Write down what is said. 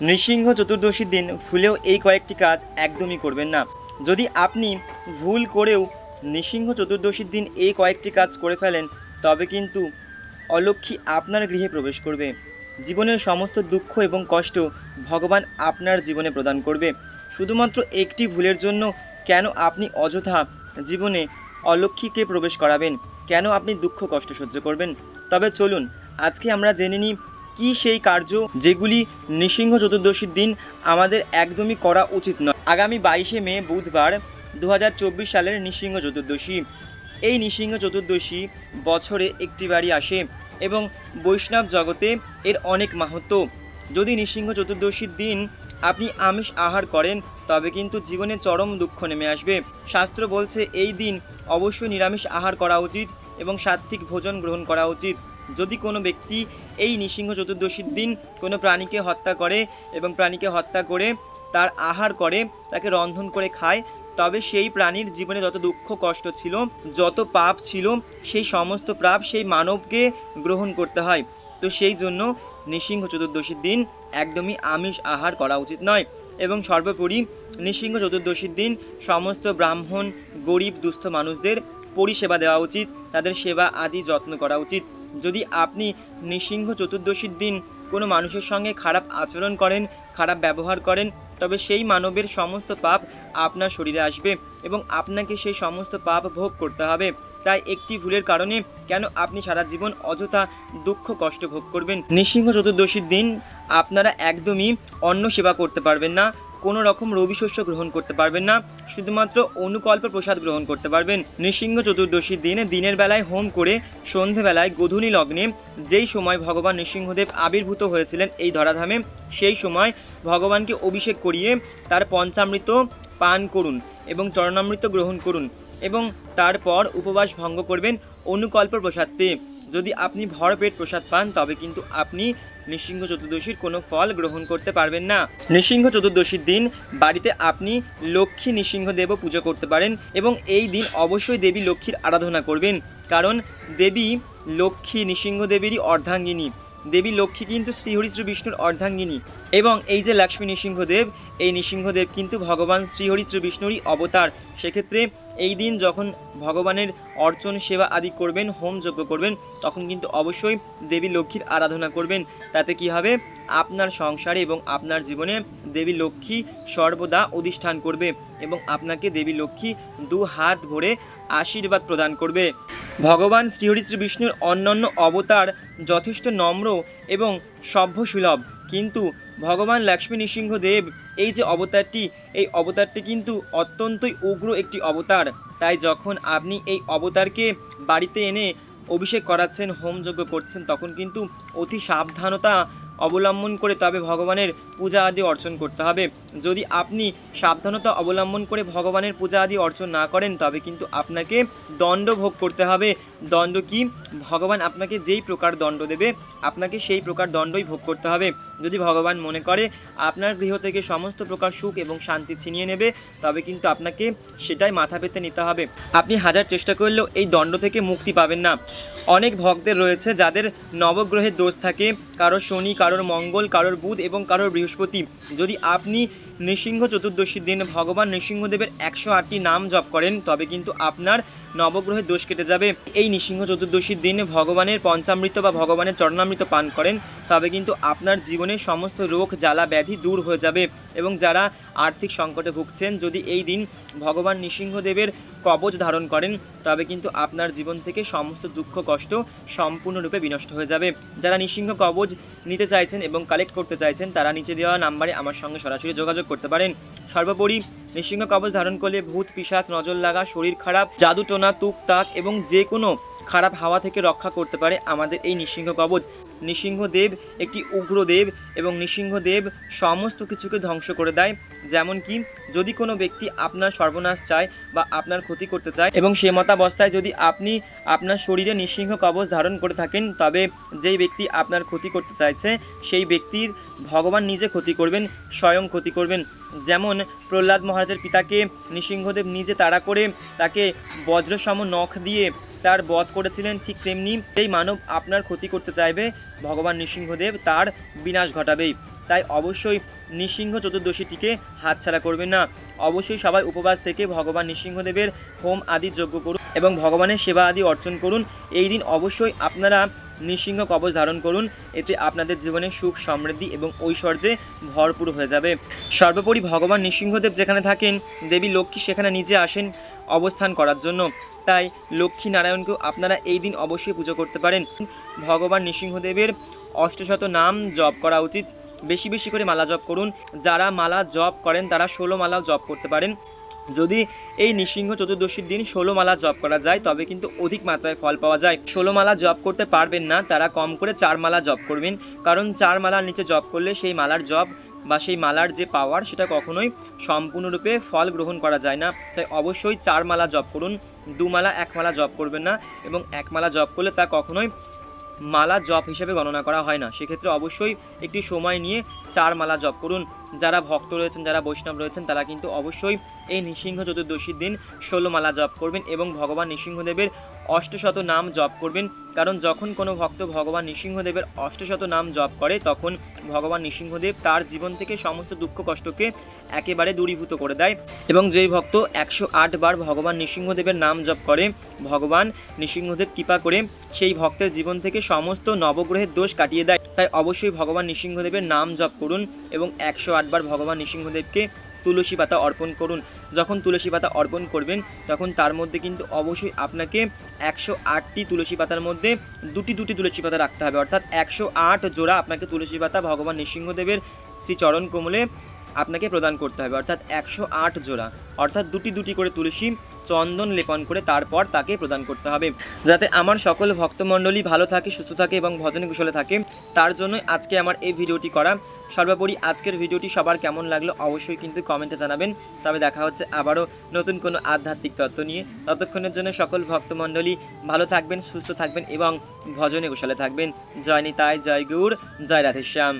নৃসিংহ চতুর্দশীর দিন ভুলেও এই কয়েকটি কাজ একদমই করবেন না। যদি আপনি ভুল করেও নৃসিংহ চতুর্দশীর দিন এই কয়েকটি কাজ করে ফেলেন, তবে কিন্তু অলক্ষী আপনার গৃহে প্রবেশ করবে। জীবনের সমস্ত দুঃখ এবং কষ্ট ভগবান আপনার জীবনে প্রদান করবে। শুধুমাত্র একটি ভুলের জন্য কেন আপনি অযথা জীবনে অলক্ষীকে প্রবেশ করাবেন? কেন আপনি দুঃখ কষ্ট সহ্য করবেন? তবে চলুন, আজকে আমরা জেনে নিই কি সেই কার্য যেগুলি নৃসিংহ চতুর্দশীর দিন আমাদের একদমই করা উচিত নয়। আগামী বাইশে মে বুধবার দু হাজার চব্বিশ সালের নৃসিংহ চতুর্দশী। এই নৃসিংহ চতুর্দশী বছরে একটি বাড়ি আসে এবং বৈষ্ণব জগতে এর অনেক মাহাত্ম। যদি নৃসিংহ চতুর্দশীর দিন আপনি আমিষ আহার করেন, তবে কিন্তু জীবনে চরম দুঃখ নেমে আসবে। শাস্ত্র বলছে, এই দিন অবশ্যই নিরামিষ আহার করা উচিত এবং সাত্ত্বিক ভোজন গ্রহণ করা উচিত। যদি কোনো ব্যক্তি এই নৃসিংহ চতুর্দশীর দিন কোনো প্রাণীকে হত্যা করে এবং প্রাণীকে হত্যা করে তার আহার করে, তাকে রন্ধন করে খায়, তবে সেই প্রাণীর জীবনে যত দুঃখ, কষ্ট ছিল, যত পাপ ছিল, সেই সমস্ত পাপ সেই মানবকে গ্রহণ করতে হয়। তো সেই জন্য নৃসিংহ চতুর্দশীর দিন একদমই আমিষ আহার করা উচিত নয়। এবং সর্বোপরি নৃসিংহ চতুর্দশীর দিন সমস্ত ব্রাহ্মণ, গরিব, দুস্থ মানুষদের পরিষেবা দেওয়া উচিত, তাদের সেবা আদি যত্ন করা উচিত। যদি আপনি নৃসিংহ চতুর্দশীর দিন কোনো মানুষের সঙ্গে খারাপ আচরণ করেন, খারাপ ব্যবহার করেন, তবে সেই মানবের সমস্ত পাপ আপনার শরীরে আসবে এবং আপনাকে সেই সমস্ত পাপ ভোগ করতে হবে। তাই একটি ভুলের কারণে কেন আপনি সারা জীবন অযথা দুঃখ, কষ্ট ভোগ করবেন? নৃসিংহ চতুর্দশীর দিন আপনারা একদমই অন্ন সেবা করতে পারবেন না কোনো রকম রবি শস্য গ্রহণ করতে পারবেন না। শুধুমাত্র অনুকল্প প্রসাদ গ্রহণ করতে পারবেন। নৃসিংহ চতুর্দশীর দিনে দিনের বেলায় হোম করে সন্ধেবেলায় গোধূলি লগ্নে যেই সময় ভগবান নৃসিংহদেব আবির্ভূত হয়েছিলেন এই ধরাধামে, সেই সময় ভগবানকে অভিষেক করিয়ে তার পঞ্চামৃত পান করুন এবং চরণামৃত গ্রহণ করুন এবং তারপর উপবাস ভঙ্গ করবেন অনুকল্প প্রসাদ পেয়ে। যদি আপনি ভরপেট প্রসাদ পান, তবে কিন্তু আপনি নৃসিংহ চতুর্দশীর কোনো ফল গ্রহণ করতে পারবেন না। নৃসিংহ চতুর্দশীর দিন বাড়িতে আপনি লক্ষ্মী নৃসিংহদেবও পুজো করতে পারেন এবং এই দিন অবশ্যই দেবী লক্ষ্মীর আরাধনা করবেন। কারণ দেবী লক্ষ্মী নৃসিংহদেবীরই অর্ধাঙ্গিনী। দেবী লক্ষ্মী কিন্তু শ্রীহরি শ্রী বিষ্ণুর অর্ধাঙ্গিনী এবং এই যে লক্ষ্মী নৃসিংহদেব, এই নৃসিংহদেব কিন্তু ভগবান শ্রীহরি শ্রী বিষ্ণুরই অবতার। সেক্ষেত্রে এই দিন যখন ভগবানের অর্চন, সেবা আদি করবেন, হোম যজ্ঞ করবেন, তখন কিন্তু অবশ্যই দেবী লক্ষ্মীর আরাধনা করবেন। তাতে কি হবে? আপনার সংসারে এবং আপনার জীবনে দেবী লক্ষ্মী সর্বদা অধিষ্ঠান করবে এবং আপনাকে দেবী লক্ষ্মী দু হাত ভরে আশীর্বাদ প্রদান করবে। ভগবান শ্রীহরি শ্রী বিষ্ণুর অন্যান্য অবতার যথেষ্ট নম্র এবং সভ্যসুলভ। কিন্তু ভগবান লক্ষ্মী নৃসিংহদেব এই যে অবতারটি, এই অবতারটি কিন্তু অত্যন্তই উগ্র একটি অবতার। তাই যখন আপনি এই অবতারকে বাড়িতে এনে অভিষেক করাচ্ছেন হোমযজ্ঞ করছেন, তখন কিন্তু অতি সাবধানতা অবলম্বন করে তবে ভগবানের পূজা আদি অর্চন করতে হবে। যদি আপনি সাবধানতা অবলম্বন করে ভগবানের পূজা আদি অর্চন না করেন, তবে কিন্তু আপনাকে দণ্ড ভোগ করতে হবে। দণ্ড কি? ভগবান আপনাকে যেই প্রকার দণ্ড দেবে, আপনাকে সেই প্রকার দণ্ডই ভোগ করতে হবে। যদি ভগবান মনে করে আপনার গৃহ থেকে সমস্ত প্রকার সুখ এবং শান্তি ছিনিয়ে নেবে, তবে কিন্তু আপনাকে সেটাই মাথা পেতে নিতে হবে। আপনি হাজার চেষ্টা করলেও এই দণ্ড থেকে মুক্তি পাবেন না। অনেক ভক্তদের রয়েছে যাদের নবগ্রহের দোষ থাকে কারোর শনি, কারোর মঙ্গল, কারোর বুধ এবং কারোর বৃহস্পতি। যদি আপনি নৃসিংহ চতুর্দশীর দিন ভগবান নৃসিংহদেবের একশো আটটি নাম জপ করেন, তবে কিন্তু আপনার নবগ্রহের দোষ কেটে যাবে। এই নৃসিংহ চতুর্দশীর দিন ভগবানের পঞ্চামৃত বা ভগবানের চরণামৃত পান করেন, তবে কিন্তু আপনার জীবনের সমস্ত রোগ, জ্বালা, ব্যাধি দূর হয়ে যাবে এবং যারা আর্থিক সংকটে ভুগছেন। যদি এই দিন ভগবান নৃসিংহদেবের কবচ ধারণ করেন, তবে কিন্তু আপনার জীবন থেকে সমস্ত দুঃখ, কষ্ট সম্পূর্ণরূপে বিনষ্ট হয়ে যাবে। যারা নৃসিংহ কবচ নিতে চাইছেন এবং কালেক্ট করতে চাইছেন, তারা নিচে দেওয়া নাম্বারে আমার সঙ্গে সরাসরি যোগাযোগ করতে পারেন। সর্বোপরি নৃসিংহ কবচ ধারণ করলে ভূত পিসাচ নজর লাগা, শরীর খারাপ, জাদুটোনা তুকতাক এবং যে কোনো খারাপ হাওয়া থেকে রক্ষা করতে পারে আমাদের এই নৃসিংহ কবচ। নৃসিংহদেব একটি উগ্রদেব এবং নৃসিংহদেব সমস্ত কিছুকে ধ্বংস করে দেয়। যেমন কি যদি কোনো ব্যক্তি আপনার সর্বনাশ চায় বা আপনার ক্ষতি করতে চায় এবং সে মতাবস্থায় যদি আপনি আপনার শরীরে নৃসিংহ কবচ ধারণ করে থাকেন, তবে যেই ব্যক্তি আপনার ক্ষতি করতে চাইছে, সেই ব্যক্তির ভগবান নিজে ক্ষতি করবেন, স্বয়ং ক্ষতি করবেন। যেমন প্রহ্লাদ মহারাজের পিতাকে নৃসিংহদেব নিজে তাড়া করে তাকে বজ্রসম নখ দিয়ে তার বধ করেছিলেন ঠিক তেমনি এই মানব আপনার ক্ষতি করতে চাইবে। ভগবান নৃসিংহদেব তার বিনাশ ঘটাবেই। তাই অবশ্যই নৃসিংহ চতুর্দশীটিকে হাতছাড়া করবেন না। অবশ্যই সবাই উপবাস থেকে ভগবান নৃসিংহদেবের হোম আদি যজ্ঞ করুন এবং ভগবানের সেবা আদি অর্চন করুন। এই দিন অবশ্যই আপনারা নৃসিংহ কবচ ধারণ করুন। এতে আপনাদের জীবনে সুখ, সমৃদ্ধি এবং ঐশ্বর্যে ভরপুর হয়ে যাবে। সর্বোপরি ভগবান নৃসিংহদেব যেখানে থাকেন, দেবী লক্ষ্মী সেখানে নিজে আসেন অবস্থান করার জন্য। তাই লক্ষ্মী নারায়ণকেও আপনারা এই দিন অবশ্যই পুজো করতে পারেন। ভগবান নৃসিংহদেবের অষ্টশত নাম জপ করা উচিত। বেশি বেশি করে মালা জপ করুন। যারা মালা জপ করেন, তারা ষোলো মালাও জপ করতে পারেন। যদি এই নৃসিংহ চতুর্দশীর দিন ষোলো মালা জপ করা যায়, তবে কিন্তু অধিক মাত্রায় ফল পাওয়া যায়। ষোলো মালা জপ করতে পারবেন না, তারা কম করে চার মালা জপ করবেন। কারণ চার মালার নিচে জপ করলে সেই মালার জপ বা সেই মালার যে পাওয়ার, সেটা কখনোই সম্পূর্ণরূপে ফল গ্রহণ করা যায় না। তাই অবশ্যই চার মালা জপ করুন। দু মালা এক মালা জপ করবেন না এবং এক মালা জপ করলে তা কখনোই মালা জপ হিসেবে গণনা করা হয় না। সেক্ষেত্রে অবশ্যই একটি সময় নিয়ে চার মালা জপ করুন। যারা ভক্ত রয়েছেন, যারা বৈষ্ণব রয়েছেন, তারা কিন্তু অবশ্যই এই নৃসিংহ চতুর্দশীর দিন ষোলো মালা জপ করবেন এবং ভগবান নৃসিংহদেবের অষ্টশত নাম জপ করবেন। কারণ যখন কোনো ভক্ত ভগবান নৃসিংহদেবের অষ্টশত নাম জপ করে, তখন ভগবান নৃসিংহদেব তার জীবন থেকে সমস্ত দুঃখ কষ্টকে একেবারে দূরীভূত করে দেয় এবং যেই ভক্ত একশো আট বার ভগবান নৃসিংহদেবের নাম জপ করে, ভগবান নৃসিংহদেব কৃপা করে সেই ভক্তের জীবন থেকে সমস্ত নবগ্রহের দোষ কাটিয়ে দেয়। তাই অবশ্যই ভগবান নৃসিংহদেবের নাম জপ করুন এবং একশো আটবার ভগবান নৃসিংহদেবকে তুলসী পাতা অর্পণ করুন। যখন তুলসী পাতা অর্পণ করবেন, তখন তার মধ্যে কিন্তু অবশ্যই আপনাকে একশো আটটি তুলসী পাতার মধ্যে দুটি দুটি তুলসী পাতা রাখতে হবে। অর্থাৎ একশো আট জোড়া আপনাকে তুলসী পাতা ভগবান নৃসিংহদেবের শ্রীচরণ কোমলে আপনাকে প্রদান করতে হবে, অর্থাৎ একশো আট জোড়া। অর্থাৎ দুটি দুটি করে তুলসী, চন্দন লেপন করে তারপর তাকে প্রদান করতে হবে। যাতে আমার সকল ভক্তমণ্ডলী ভালো থাকে, সুস্থ থাকে এবং ভজনে কুশলে থাকে, তার জন্যই আজকে আমার এই ভিডিওটি করা। সর্বোপরি আজকের ভিডিওটি সবার কেমন লাগল অবশ্যই কিন্তু কমেন্টে জানাবেন। তবে দেখা হচ্ছে আবারও নতুন কোনো আধ্যাত্মিক তত্ত্ব নিয়ে। ততক্ষণের জন্য সকল ভক্তমণ্ডলী ভালো থাকবেন, সুস্থ থাকবেন এবং ভজনে কুশলে থাকবেন। জয় নিতাই, জয় গৌর, জয় রাধেশ্যাম